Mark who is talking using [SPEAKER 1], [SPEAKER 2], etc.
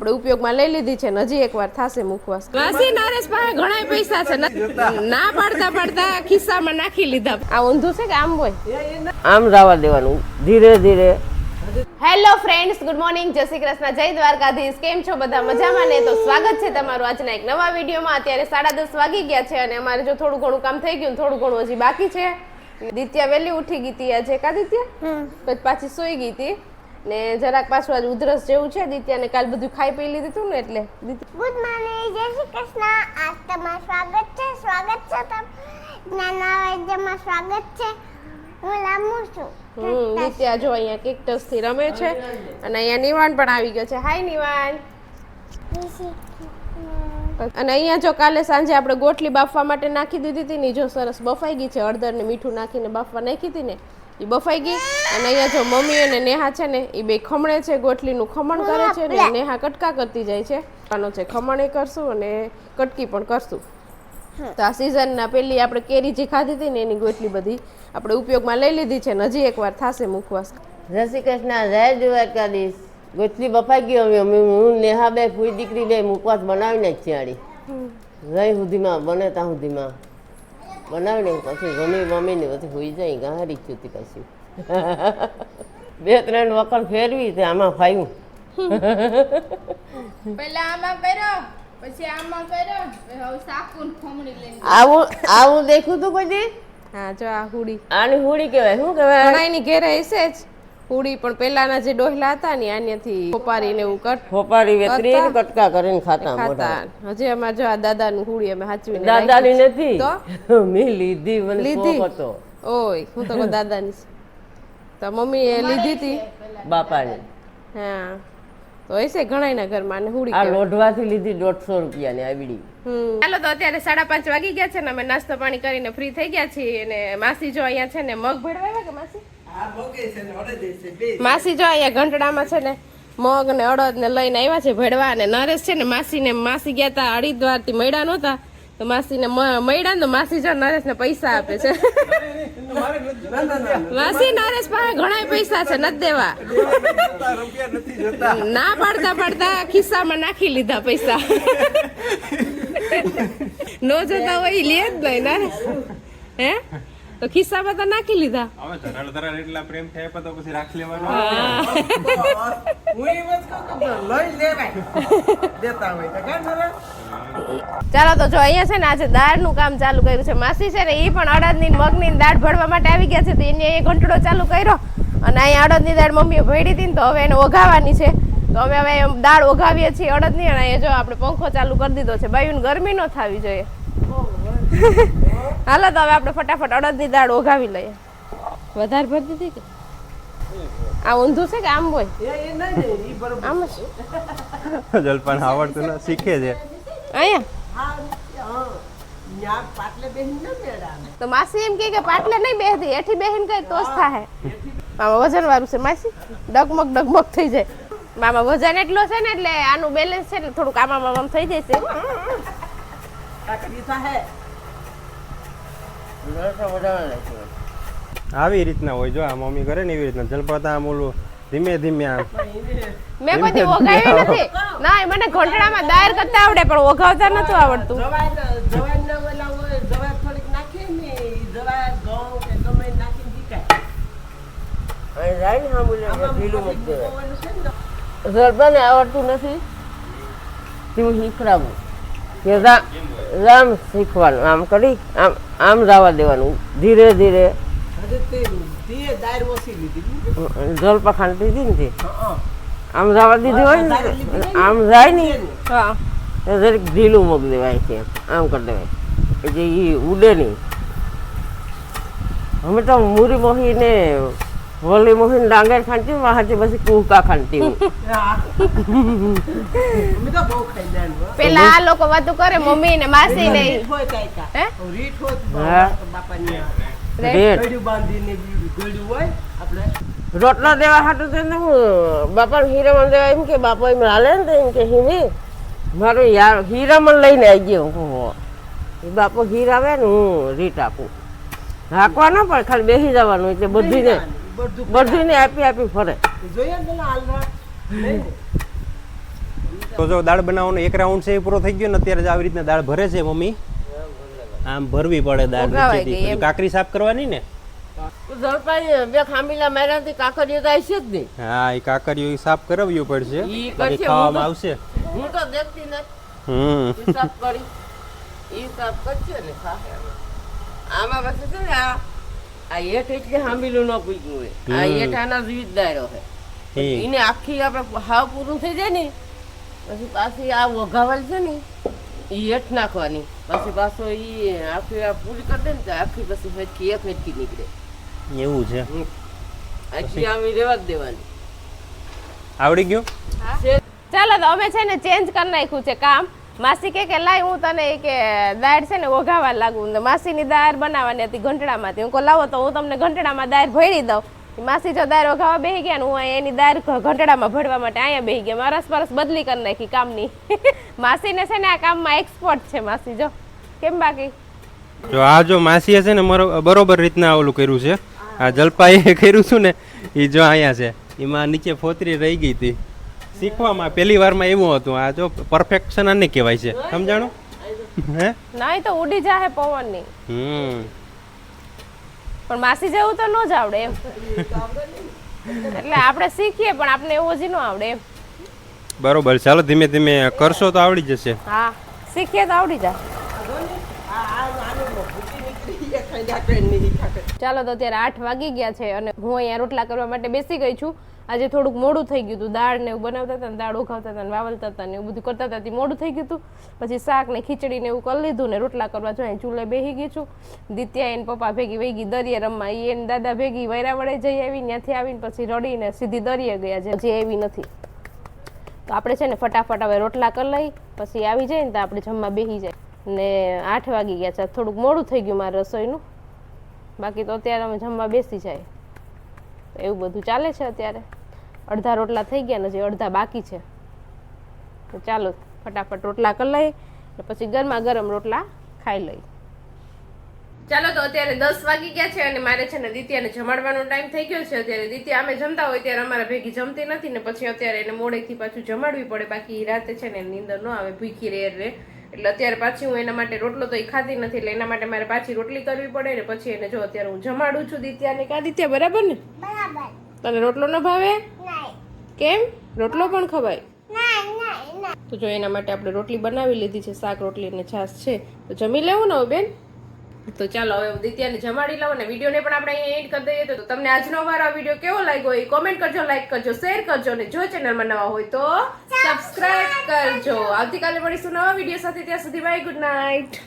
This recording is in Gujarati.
[SPEAKER 1] આપણે ઉપયોગમાં લઈ લીધી છે. હજી એકવાર થાશે મુખવાસ. વાસી નરેશ પાસે ઘણા પૈસા છે. ના પાડતા પાડતા ખિસ્સામાં નાખી લીધા. આ ઊંધું છે કે આમ હોય?
[SPEAKER 2] આમ જવા દેવાનું. ધીરે ધીરે.
[SPEAKER 1] હેલો ફ્રેન્ડ્સ ગુડ મોર્નિંગ જય શ્રી કૃષ્ણ જય દ્વારકાધીશ. કેમ છો બધા? મજામાં ને? તો સ્વાગત છે તમારું આજના એક નવા વિડીયોમાં. અત્યારે સાડા દસ વાગી ગયા છે અને અમારે જો થોડું ઘણું કામ થઈ ગયું ને થોડું ઘણું હજી બાકી છે. દિત્યા વહેલી ઉઠી ગઈ હતી આજે. કા દિત્યા પછી પાછી સૂઈ ગઈ હતી. ને જરાક પાછું આજ ઉધરસ જેવું છે દિત્યાને કાલ બધું ખાઈ પી લીધું હતું ને એટલે? દિત્યા
[SPEAKER 3] ગુડ મોર્નિંગ જય શ્રી કૃષ્ણ. આજ તમારું સ્વાગત છે સ્વાગત છે તમ જ્ઞાનાવૈદ્યમાં સ્વાગત છે. હું લાંબુ છું.
[SPEAKER 1] હમ દિત્યા જો અહીંયા કેક્ટસથી રમે છે અને અહીંયા નિવાન પણ આવી ગયો છે. હાય નિવાન. અને અહીંયા જો કાલે સાંજે આપણે ગોટલી બાફવા માટે નાખી દીધી હતી ને જો સરસ બફાઈ ગઈ છે હળદર ને મીઠું નાખીને બાફવા નાખી હતી ને એ બફાઈ ગઈ. અને અહીંયા જો મમ્મી અને નેહા છે ને એ બે ખમણે છે ગોટલીનું ખમણ કરે છે ને નેહા કટકા કરતી જાય છે. આનો છે ખમણ એ કરશું અને કટકી પણ કરશું. તો આ સિઝનના પેલી આપણે કેરી જે ખાધી હતી ને એની ગોટલી બધી આપણે ઉપયોગમાં લઈ લીધી છે ને હજી એકવાર થશે મુખવાસ.
[SPEAKER 2] જય શ્રી કૃષ્ણ જય દ્વારકાધીશ. ગોચલી બફાઈ ગઈ હવે અમે હું નેહા બે ફૂઈ દીકરી બે મુખવાસ બનાવીને જ છીએ જય સુધીમાં બને ત્યાં સુધીમાં. બનાવીને પછી ગમી મમ્મીને પછી હોઈ જાય ગાહરી ચૂતી પછી. બે ત્રણ વખત ફેરવી તે આમાં ફાયું.
[SPEAKER 4] પહેલા આમાં કર્યો પછી આમાં કર્યો હવે સાકુન ખમણી લઈને
[SPEAKER 2] આવું આવું દેખ્યું તું કોઈ દી?
[SPEAKER 1] હા જો આ હુડી.
[SPEAKER 2] આની હુડી કહેવાય. શું કહેવાય?
[SPEAKER 1] ઘણાયની ઘેરે હશે જ. હુડી પણ પેલાના જે ડોહલા હતા ને આન્યાથી ખોપારીને એવું કટ
[SPEAKER 2] ફોપારી વેતરી
[SPEAKER 1] હતા.
[SPEAKER 2] કટકા કરીને ખાતા
[SPEAKER 1] ખાતા. હજી અમાર જો આ દાદાનું હુડી અમે હાચવીને
[SPEAKER 2] દાદાની નથી? તો? મેં લીધી મને
[SPEAKER 1] લીધી?
[SPEAKER 2] હતો.
[SPEAKER 1] ઓય હું તો દાદાની છે. મમ્મી એ લીધી હતી
[SPEAKER 2] બાપાની
[SPEAKER 1] હા. તો હશે ઘણાયના ઘરમાં ને હુડી
[SPEAKER 2] આ લોઢવાથી લીધી દોઢસો રૂપિયાની આવડી.
[SPEAKER 1] ચાલો તો અત્યારે સાડા પાંચ વાગી ગયા છે ને અમે નાસ્તો પાણી કરીને ફ્રી થઈ ગયા છીએ અને માસી જો અહીંયા છે ને મગ ભેળવાયા કે માસી? માસી જો અહીંયા ઘંટડામાં છે ને મગ ને અડદ ને લઈને આવ્યા છે ભેડવા અને નરેશ છે ને માસી ને માસી ગયા તા હરિદ્વારથી મળ્યા નહોતા તો માસી ને મળ્યા ને તો માસી જો નરેશ ને પૈસા આપે છે. માસી નરેશ પાસે ઘણા પૈસા છે નથી દેવા. ના પાડતા પાડતા ખિસ્સામાં નાખી લીધા પૈસા. નો જતા હોય લે જ નહીં નરેશ. હે? તો ખિસ્સામાં તો નાખી લીધા.
[SPEAKER 5] એટલા પ્રેમ થાય તો પછી રાખ લેવાનો.
[SPEAKER 1] ચાલો તો જો અહીંયા છે ને આજે દાળનું કામ ચાલુ કર્યું છે. માસી છે ને એ પણ અડદની ને મગની ને દાળ ભરવા માટે આવી ગયા છે તો એને એ ઘંટડો ચાલુ કર્યો. અને અહીંયા અડદની દાળ મમ્મીએ ભેડી હતી ને તો હવે એને ઓઘાવાની છે. તો અમે હવે દાળ ઓઘાવીએ છીએ અડદની અને અહીંયા જો આપણે પંખો ચાલુ કરી દીધો છે. બાયુને ગરમી ન થવી જોઈએ. હાલો તો હવે આપણે ફટાફટ અડદની દાળ ઓગાવી લઈએ. વધારે ભરી દીધી કે? આ ઊંધું છે કે આમ હોય? આમ
[SPEAKER 5] જલપાન આવડતું ના શીખે છે.
[SPEAKER 1] અહીંયા? તો માસી એમ કહે કે પાટલે નહીં બેહતી એઠી બેહીન કઈ તો જ થાય મામા વજન વાળું છે માસી? ડગમગ ડગમગ થઈ જાય. મામા વજન એટલો છે ને એટલે આનું બેલેન્સ છે ને થોડુંક આમાં મામા થઈ જાય છે.
[SPEAKER 5] આવી રીતના હોય જો આ મમ્મી કરે ને એવી રીતના. જલપાતા આમ ઓલું ધીમે ધીમે આમ.
[SPEAKER 1] મેં કોઈ દી ઓગાવી નથી. ના મને ઘંટડામાં દાયર કરતા આવડે પણ ઓગાવતા નતું આવડતું.
[SPEAKER 2] અહીં જાય ને સાંભળે એટલે ઢીલું મૂકી આવડતું નથી. હું શીખડાવું. રામ શીખવાનું આમ કરી આમ આમ જવા દેવાનું. ધીરે ધીરે. જલપા ખાંડ હતી ને તે. આમ જવા દીધી હોય ને? આમ જાય ને? જરીક ઢીલું મૂકી દેવાય છે આમ કરી દેવાય. એટલે એ ઉડે નહીં અમે તો મૂરી મોહીને હોલી મોહીને ડાંગર ખાંડતી વાહાથી પછી કુહકા ખાંડતી હું.
[SPEAKER 1] પેલા આ લોકો વાતો કરે મમ્મી ને માસી ને ઈ. હે?
[SPEAKER 2] હા. રેટ. રોટલા દેવા હાટું તો હું બાપાને હીરામણ દેવા એમ કે બાપા એમ હાલે ને એમ કે હિમી મારું યાર હીરામણ લઈને આવી ગયો હું એ બાપો હીર આવે ને હું રીટ આપું. હાંકવા પણ ખાલી બેસી જવાનું એટલે બધીને બધીને આપી આપી ફરે?
[SPEAKER 5] તો જો દાળ બનાવવાનો એક રાઉન્ડ છે એ પૂરો થઈ ગયો ને અત્યારે જ આવી રીતના દાળ ભરે છે મમ્મી. આમ ભરવી પડે દાળ કાકરી સાફ કરવાની ને?
[SPEAKER 2] ઝડપાઈ બે ખામીલા માર્યાથી કાકરીઓ તો આવશે જ નહીં.
[SPEAKER 5] હા એ કાકરીઓ ઈ સાફ કરાવવું પડશે.
[SPEAKER 2] ઈ
[SPEAKER 5] ખાવામાં આવશે.
[SPEAKER 2] હું તો દેખતી નથી.
[SPEAKER 5] હમ.
[SPEAKER 2] સાફ કરી. ઈ સાફ કરશે ને આમાં પછી છે ને આ આ હેઠ એટલે હાંભીલું ન પૂગ્યું હોય. આ હેઠ આના વિવિધ દાયરો છે એને આખી આપણે હાવ પૂરું થઈ જાય ને પછી પાછી આ વઘાવલ છે ને એ હેઠ નાખવાની. પછી પાછો એ આખી આ પૂરી કરી દે ને આખી પછી હેઠકી એક હેઠકી નીકળે.
[SPEAKER 5] એવું છે.
[SPEAKER 2] આખી આમ રેવા જ દેવાની.
[SPEAKER 5] આવડી ગયું?
[SPEAKER 1] ચાલો તો અમે છે ને ચેન્જ કરી નાખ્યું છે કામ. માસી કે કે, લાય, હું તને કે, દાળ છે ને ઓઘાવા લાગુ. માસીની દાળ બનાવવાની હતી ઘંટડામાંથી. હું કહું, લાવો તો હું તમને ઘંટડામાં દાળ ભરી દઉં. માસી જો દાળ ઓઘાવા બેહી ગયા ને હું એની દાળ ઘંટડામાં ભરવા માટે અહીંયા બેહી ગયા. મારસ પરસ બદલી કરી નાખી કામની. માસીને છે ને આ કામમાં એક્સપર્ટ છે માસી, જો. કેમ બાકી?
[SPEAKER 5] જો આ જો માસીએ છે ને બરોબર રીતના ઓલું કર્યું છે. આ જલપાઈએ કર્યું છું ને એ જો અહીંયા છે. એમાં નીચે ફોતરી રહી ગઈ હતી. શીખવામાં પહેલી વારમાં એવું હતું આ જો પરફેક્શન આને કહેવાય છે. સમજાણું? હે.
[SPEAKER 1] ના તો ઉડી જાહે પવનની.
[SPEAKER 5] હમ.
[SPEAKER 1] પણ માસી જેવું તો ન જ આવડે એમ. એટલે આપણે શીખીએ પણ આપણે એવું જ ન આવડે એમ.
[SPEAKER 5] બરોબર ચાલો ધીમે ધીમે કરશો તો આવડી જશે.
[SPEAKER 1] હા શીખીએ તો આવડી જાય. ચાલો તો અત્યારે આઠ વાગી ગયા છે અને હું અહીંયા રોટલા કરવા માટે બેસી ગઈ છું. આજે થોડુંક મોડું થઈ ગયું હતું. દાળ ને એવું બનાવતા હતા દાળ ઉખાવતા હતા ને વાવલતા હતા ને એવું બધું કરતા હતા. મોડું થઈ ગયું હતું. પછી શાક ને ખીચડી ને એવું કરી લીધું ને રોટલા કરવા જોઈએ ચૂલે બેસી ગઈ છું. દિત્યા એને પપ્પા ભેગી વહી ગઈ દરિયે રમવા. એ એને દાદા ભેગી વૈરા વડે જઈ આવી ત્યાંથી આવીને પછી રડીને સીધી દરિયે ગયા છે. હજી એવી નથી. તો આપણે છે ને ફટાફટ હવે રોટલા કરી લઈ. પછી આવી જાય ને તો આપણે જમવા બેસી જાય. ને આઠ વાગી ગયા છે. થોડુંક મોડું થઈ ગયું મારે રસોઈનું. બાકી તો અત્યારે અમે જમવા બેસી જાય. એવું બધું ચાલે છે અત્યારે. અડધા રોટલા થઈ ગયા ને હજી અડધા બાકી છે. તો ચાલો ફટાફટ રોટલા કરી લઈએ પછી ગરમા ગરમ રોટલા ખાઈ લઈએ. ચાલો તો અત્યારે દસ વાગી ગયા છે અને મારે છે ને દિત્યાને જમાડવાનો ટાઈમ થઈ ગયો છે. અત્યારે દિત્યા અમે જમતા હોય ત્યારે અમારા ભેગી જમતી નથી ને પછી અત્યારે એને મોડેથી પાછું જમાડવી પડે. બાકી રાતે છે ને નીંદર ન આવે, ભૂખી રે રે એટલે અત્યારે પાછી હું એના માટે રોટલો તો એ ખાતી નથી એટલે એના માટે મારે પાછી રોટલી કરવી પડે ને પછી એને જો અત્યારે હું જમાડું છું દિત્યાને કા દિત્યા બરાબર ને? તને રોટલો ન ભાવે? કેમ? રોટલો પણ ખવાય? તો જો એના માટે આપણે રોટલી બનાવી લીધી છે શાક રોટલી અને છાશ છે તો જમી લેવું ને બેન? તો ચાલો હવે દિત્યાને જમાડી લઉં અને વિડીયોને પણ આપણે અહીંયા એડ કરી દઈએ. તો તમને આજનો અમારો વીડિયો કેવો લાગ્યો એ કોમેન્ટ કરજો લાઈક કરજો શેર કરજો અને જો ચેનલમાં નવા હોય તો સબસ્ક્રાઇબ કરજો. આવતીકાલે મળીશું નવા વીડિયો સાથે. ત્યાં સુધી બાય ગુડ નાઇટ